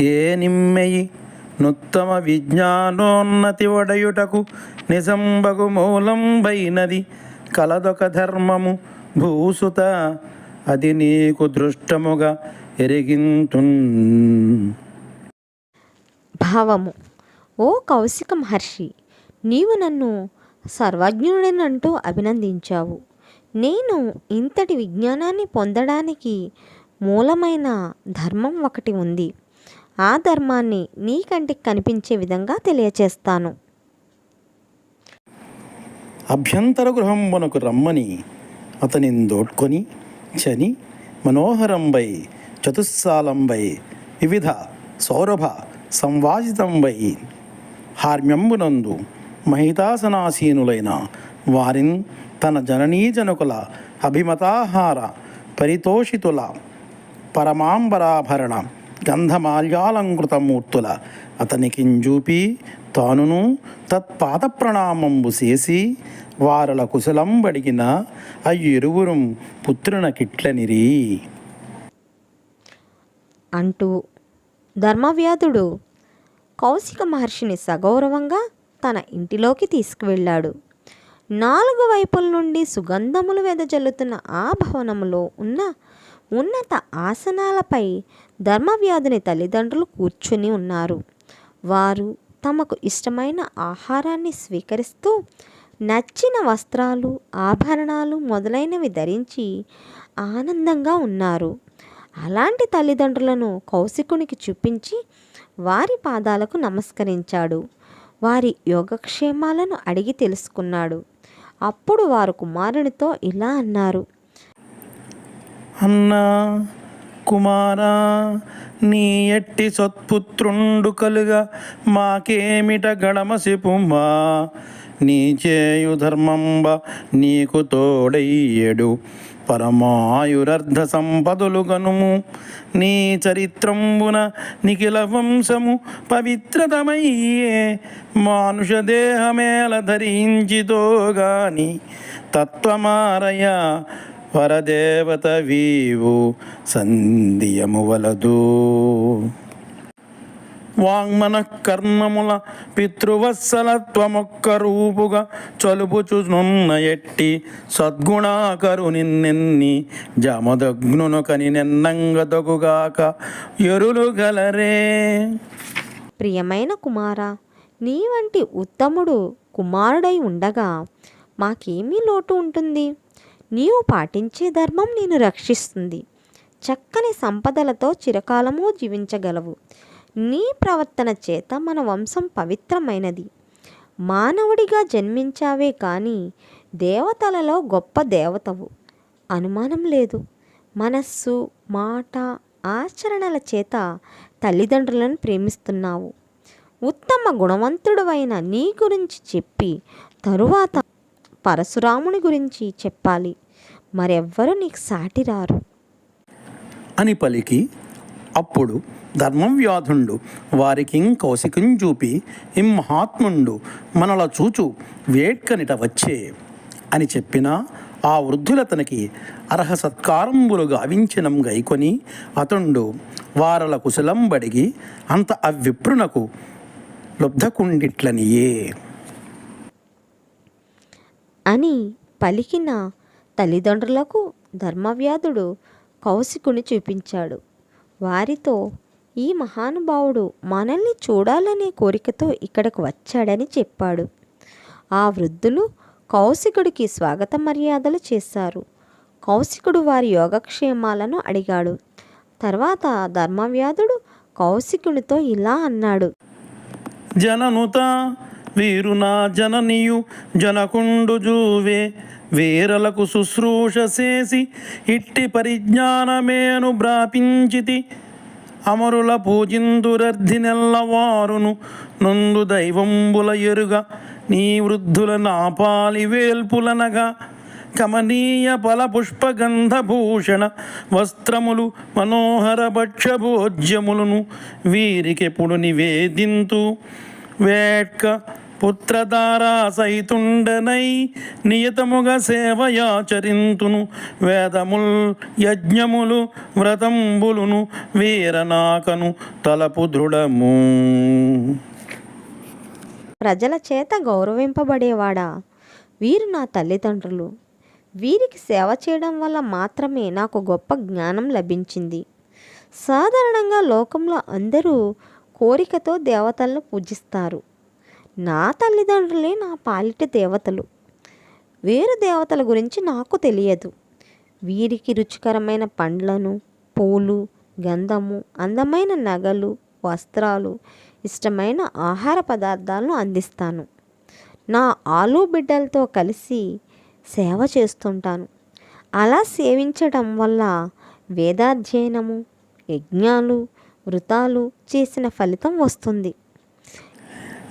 ఏ నిమ్మెయి నుత్తమ విజ్ఞానోన్నతి ఒడయుటకు నిజంబగు మూలంబైనది కలదొక ధర్మము భూసుత అది నీకు దృష్టముగా ఎరిగింతు భావము. ఓ కౌశిక మహర్షి నీవు నన్ను సర్వజ్ఞుడనంటూ అభినందించావు. నేను ఇంతటి విజ్ఞానాన్ని పొందడానికి మూలమైన ధర్మం ఒకటి ఉంది. ఆ ధర్మాన్ని నీ కంటికి కనిపించే విధంగా తెలియచేస్తాను. అభ్యంతర గృహంబునకు రమ్మని అతని దోడ్కొని చని మనోహరంబై చతుస్సాలంబై వివిధ సౌరభ సంవాసితంబై హార్మ్యంబునందు మహితాసనాసీనులైన వారిన్ తన జననీజనకుల అభిమతాహార పరితోషితుల పరమాంబరాభరణ గంధమాల్యాలంకృతమూర్తుల. అతనికింజూపి తానును తత్పాద ప్రణామంబు చేసి వారల కుశలంబడిగిన అయ్యిరువురు పుత్రున కిట్లనిరి. అంటూ ధర్మవ్యాధుడు కౌశిక మహర్షిని సగౌరవంగా తన ఇంటిలోకి తీసుకువెళ్ళాడు. నాలుగు వైపుల నుండి సుగంధములు వెదజల్లుతున్న ఆ భవనములో ఉన్న ఉన్నత ఆసనాలపై ధర్మవ్యాధుని తల్లిదండ్రులు కూర్చుని ఉన్నారు. వారు తమకు ఇష్టమైన ఆహారాన్ని స్వీకరిస్తూ నచ్చిన వస్త్రాలు ఆభరణాలు మొదలైనవి ధరించి ఆనందంగా ఉన్నారు. అలాంటి తల్లిదండ్రులను కౌశికునికి చూపించి వారి పాదాలకు నమస్కరించాడు. వారి యోగక్షేమాలను అడిగి తెలుసుకున్నాడు. అప్పుడు వారు కుమారునితో ఇలా అన్నారు అన్నా కుమారా నీ ఎట్టి సత్పుత్రుండు కలుగా మాకేమిట గడమసిపుమా నీ చేయు ధర్మంబ నీకు తోడయ్యడు. పరమాయురర్ధ సంపదలు గనుము. నీ చరిత్రంబున నిఖిల వంశము పవిత్రతమయ్యే. మానుష దేహమేల ధరించితో గాని తత్వమారయ వరదేవత వీవు సంధియము వలదు వాంగ్మన కర్ణముల పితృవత్సలత్వమొక్క రూపుగా చలుపుచునున్న ఎట్టి సద్గుణాకరు నిన్నెన్ని జమదగ్నును కని నెన్నంగదగుగాక ఎరులు గలరే. ప్రియమైన కుమారా నీ వంటి ఉత్తముడు కుమారుడై ఉండగా మాకేమీ లోటు ఉంటుంది? నీవు పాటించే ధర్మం నేను రక్షిస్తుంది. చక్కని సంపదలతో చిరకాలము జీవించగలవు. నీ ప్రవర్తన చేత మన వంశం పవిత్రమైనది. మానవుడిగా జన్మించావే కానీ దేవతలలో గొప్ప దేవతవు. అనుమానం లేదు. మనస్సు మాట ఆచరణల చేత తల్లిదండ్రులను ప్రేమిస్తున్నావు. ఉత్తమ గుణవంతుడవైన నీ గురించి చెప్పి తరువాత పరశురాముని గురించి చెప్పాలి. మరెవ్వరూ నీకు సాటిరారు అని పలికి అప్పుడు ధర్మవ్యాధుండు వారికి కౌశికం చూపి ఇం మహాత్ముండు మనల చూచు వేట్కనిట వచ్చే అని చెప్పినా ఆ వృద్ధులతనికి అర్హ సత్కారంబులు గావించినం గైకొని అతుండు వారల కుశలం బడిగి అంత అవ్విప్రునకు లబ్ధకుండిట్లనియే. అని పలికిన తల్లిదండ్రులకు ధర్మవ్యాధుడు కౌశికుని చూపించాడు. వారితో ఈ మహానుభావుడు మనల్ని చూడాలనే కోరికతో ఇక్కడకు వచ్చాడని చెప్పాడు. ఆ వృద్ధులు కౌశికుడికి స్వాగత మర్యాదలు చేశారు. కౌశికుడు వారి యోగక్షేమాలను అడిగాడు. తర్వాత ధర్మవ్యాధుడు కౌశికునితో ఇలా అన్నాడు. జననుత వీరు నా జననియు జనకుండు జూవే. వీరలకు శుశ్రూష చేసి ఇట్టి పరిజ్ఞానమేను భ్రాపించితి అమరుల పూజిందురర్ధి నెల్లవారును నొందు దైవంబుల ఎరుగ. నీ వృద్ధుల నాపాలి వేల్పులనగా. కమనీయ ఫల పుష్పగంధభూషణ వస్త్రములు మనోహర భక్షభోజ్యములను వీరికెప్పుడు నివేదింతు. వేట్క పుత్రధారా సహితుండనై నియతముగా సేవయాచరింతును. వేదముల్ యజ్ఞములు వ్రతంబులును వీరనాకను తలపు దృఢము ప్రజల చేత గౌరవింపబడేవాడా? వీరు నా తల్లిదండ్రులు. వీరికి సేవ చేయడం వల్ల మాత్రమే నాకు గొప్ప జ్ఞానం లభించింది. సాధారణంగా లోకంలో అందరూ కోరికతో దేవతలను పూజిస్తారు. నా తల్లిదండ్రులే నా పాలిట దేవతలు. వేరు దేవతల గురించి నాకు తెలియదు. వీరికి రుచికరమైన పండ్లను పూలు గంధము అందమైన నగలు వస్త్రాలు ఇష్టమైన ఆహార పదార్థాలను అందిస్తాను. నా ఆలు బిడ్డలతో కలిసి సేవ చేస్తుంటాను. అలా సేవించడం వల్ల వేదాధ్యయనము యజ్ఞాలు వృతాలు చేసిన ఫలితం వస్తుంది.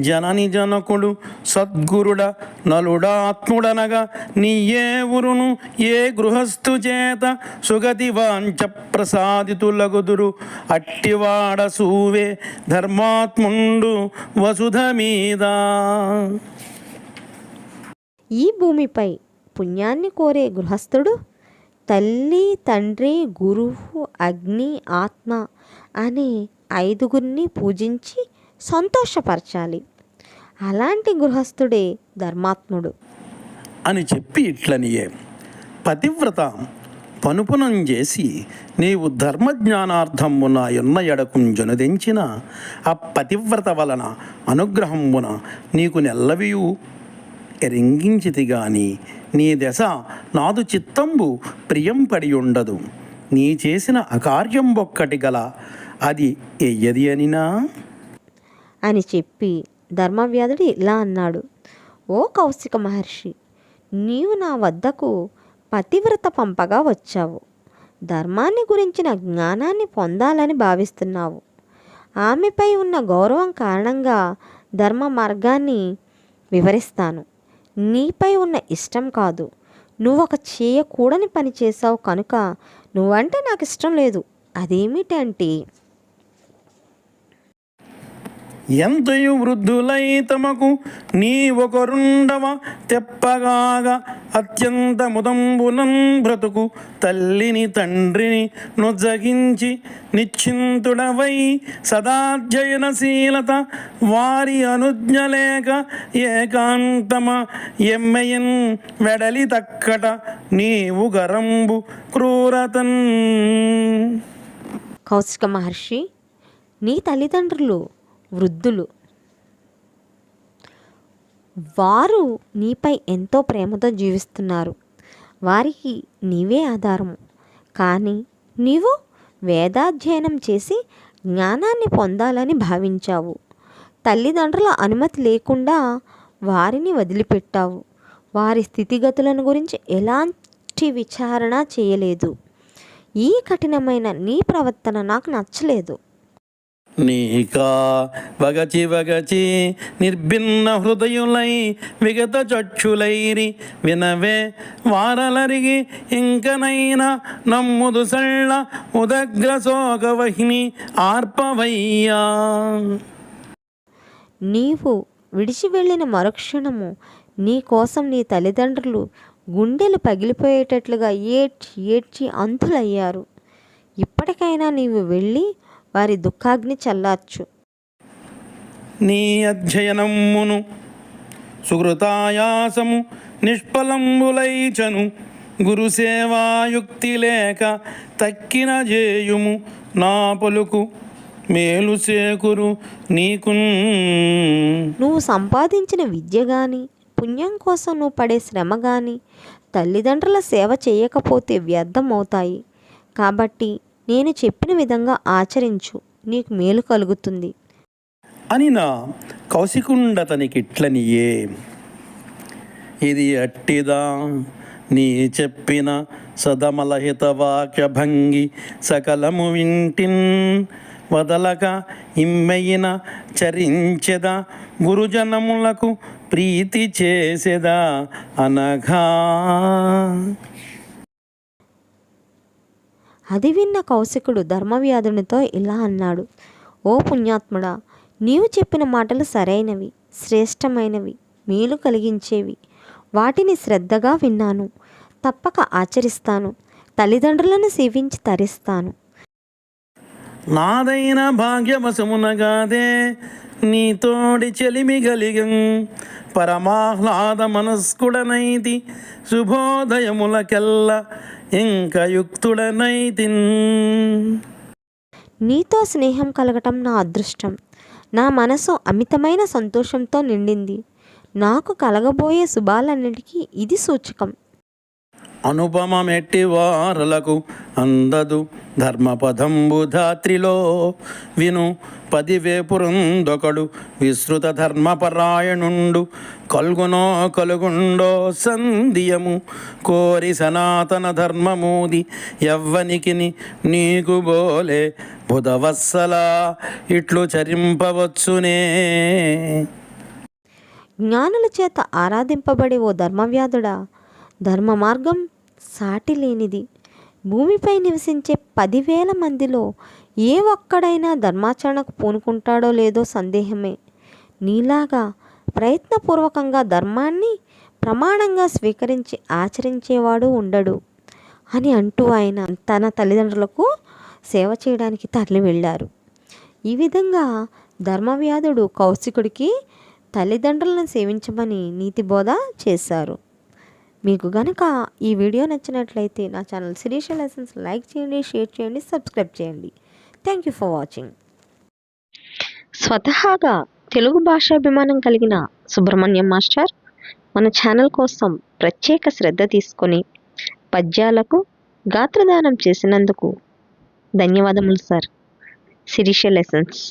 జనని జనకుడు సద్గురుడ నలుడాత్ముడనగా నీ ఏ ఊరును ఏ గృహస్థు చేత సుగతి వాంచ ప్రసాదితులగుదురు. అట్టివాడ సూవే ధర్మాత్ముండు వసుధ మీద. ఈ భూమిపై పుణ్యాన్ని కోరే గృహస్థుడు తల్లి తండ్రి గురువు అగ్ని ఆత్మ అనే ఐదుగురిని పూజించి సంతోషపరచాలి. అలాంటి గృహస్థుడే ధర్మాత్ముడు. అని చెప్పి ఇట్లనియే. పతివ్రత పనుపునం చేసి నీవు ధర్మజ్ఞానార్థమున ఎన్న ఎడకుంజనుదెంచిన ఆ పతివ్రత వలన అనుగ్రహమున నీకు నెల్లవియు. ఎరింగించితి గాని నీ దశ నాదు చిత్తంబు ప్రియం పడి ఉండదు నీ చేసిన అకార్యం ఒక్కటి గల అది ఎయ్యది అనినా? అని చెప్పి ధర్మవ్యాధుడు ఇలా అన్నాడు. ఓ కౌశిక మహర్షి నీవు నా వద్దకు పతివ్రత పంపగా వచ్చావు. ధర్మాన్ని గురించిన జ్ఞానాన్ని పొందాలని భావిస్తున్నావు. ఆమెపై ఉన్న గౌరవం కారణంగా ధర్మ మార్గాన్ని వివరిస్తాను. నీపై ఉన్న ఇష్టం కాదు. నువ్వు ఒక చేయకూడని పని చేసావు కనుక నువ్వంటే నాకు ఇష్టం లేదు. అదేమిటంటే ఎంతయు వృద్ధులై తమకు నీ ఒకరుండవ తెప్పగాగా అత్యంత ముదంబునం బ్రతుకు తల్లిని తండ్రిని నొజ్జగించి నిశ్చింతుడవై సదాధ్యయనశీలత వారి అనుజ్ఞలేక ఏకాంతమ ఎమ్మయన్ వెడలి తక్కట నీవు గరంబు క్రూరతన్. కౌశిక మహర్షి నీ తల్లిదండ్రులు వృద్ధులు. వారు నీపై ఎంతో ప్రేమతో జీవిస్తున్నారు. వారికి నీవే ఆధారము కానీ నీవు వేదాధ్యయనం చేసి జ్ఞానాన్ని పొందాలని భావించావు. తల్లిదండ్రుల అనుమతి లేకుండా వారిని వదిలిపెట్టావు. వారి స్థితిగతులను గురించి ఎలాంటి విచారణ చేయలేదు. ఈ కఠినమైన నీ ప్రవర్తన నాకు నచ్చలేదు. నీకా వగచి వగచి నిర్భిన్న హృదయులై విగత చక్షులైరి వినవే వారలరిగి ఇంకనైనా నమ్ముదు సళ్ళ ఉదగ్ర శోకవహిని ఆర్పవయ్యా. నీవు విడిచి వెళ్ళిన మరుక్షణము నీ కోసం నీ తల్లిదండ్రులు గుండెలు పగిలిపోయేటట్లుగా ఏడ్చి ఏడ్చి అంతులయ్యారు ఇప్పటికైనా నీవు వెళ్ళి వారి దుఃఖాగ్ని చల్లార్చు. నీ అధ్యయనమ్మును సుకృతాయాసము నిష్ఫలంబులైచను గురుసేవాయుక్తి లేక తక్కిన జేయుము నా పలుకు మేలు చేకురు నీకున్. నువ్వు సంపాదించిన విద్య కానీ పుణ్యం కోసం నువ్వు పడే శ్రమ కానీ తల్లిదండ్రుల సేవ చేయకపోతే వ్యర్థమవుతాయి. కాబట్టి నేను చెప్పిన విధంగా ఆచరించు నీకు మేలు కలుగుతుంది. అని నా కౌశికుండతనికిట్లనియే. ఇది అట్టిదా నీ చెప్పిన సదమలహిత వాక్య భంగి సకలము వింటిన్ వదలక ఇమ్మెయిన చరించెద గురుజనములకు ప్రీతి చేసెదా అనఘా. అది విన్న కౌశికుడు ధర్మవ్యాధునితో ఇలా అన్నాడు. ఓ పుణ్యాత్ముడా నీవు చెప్పిన మాటలు సరైనవి శ్రేష్టమైనవి మేలు కలిగించేవి. వాటిని శ్రద్ధగా విన్నాను. తప్పక ఆచరిస్తాను. తల్లిదండ్రులను సేవించి తరిస్తాను. నాదైన భాగ్యవశమునగాదే నీతోడి చెలిమి గలిగం. పరమాహ్లాద మనస్కుడనైతి శుభోదయములకెల్లా ఇంక యుక్తుడనైతిన్ నీతో స్నేహం కలగటం నా అదృష్టం. నా మనసు అమితమైన సంతోషంతో నిండింది. నాకు కలగబోయే శుభాలన్నిటికీ ఇది సూచకం. అనుపమమెట్టి వారలకు అందదు ధర్మపదంబు ధాత్రిలో. విను పదివేపురందొకడు విస్తృత ధర్మపరాయణుండు. కల్గునో కలుగుండో సంధియము కోరి సనాతన ధర్మమూది ఎవ్వనికిని నీకు బోలే బుధవత్సలా ఇట్లు చరింపవచ్చునే. జ్ఞానుల చేత ఆరాధింపబడి ఓ ధర్మవ్యాధుడా? ధర్మ మార్గం సాటి లేనిది భూమిపై నివసించే పదివేల మందిలో ఏ ఒక్కడైనా ధర్మాచరణకు పూనుకుంటాడో లేదో సందేహమే. నీలాగా ప్రయత్నపూర్వకంగా ధర్మాన్ని ప్రమాణంగా స్వీకరించి ఆచరించేవాడు ఉండడు. అని అంటూ ఆయన తన తల్లిదండ్రులకు సేవ చేయడానికి తరలి వెళ్ళారు. ఈ విధంగా ధర్మవ్యాధుడు కౌశికుడికి తల్లిదండ్రులను సేవించమని నీతి బోధ చేశారు. మీకు గనక ఈ వీడియో నచ్చినట్లయితే నా ఛానల్ శిరీష లెసన్స్ లైక్ చేయండి షేర్ చేయండి సబ్స్క్రైబ్ చేయండి. థ్యాంక్ యూ ఫర్ వాచింగ్ స్వతహాగా తెలుగు భాషాభిమానం కలిగిన సుబ్రహ్మణ్యం మాస్టర్ మన ఛానల్ కోసం ప్రత్యేక శ్రద్ధ తీసుకొని పద్యాలకు గాత్రదానం చేసినందుకు ధన్యవాదములు సార్. శిరీష లెసన్స్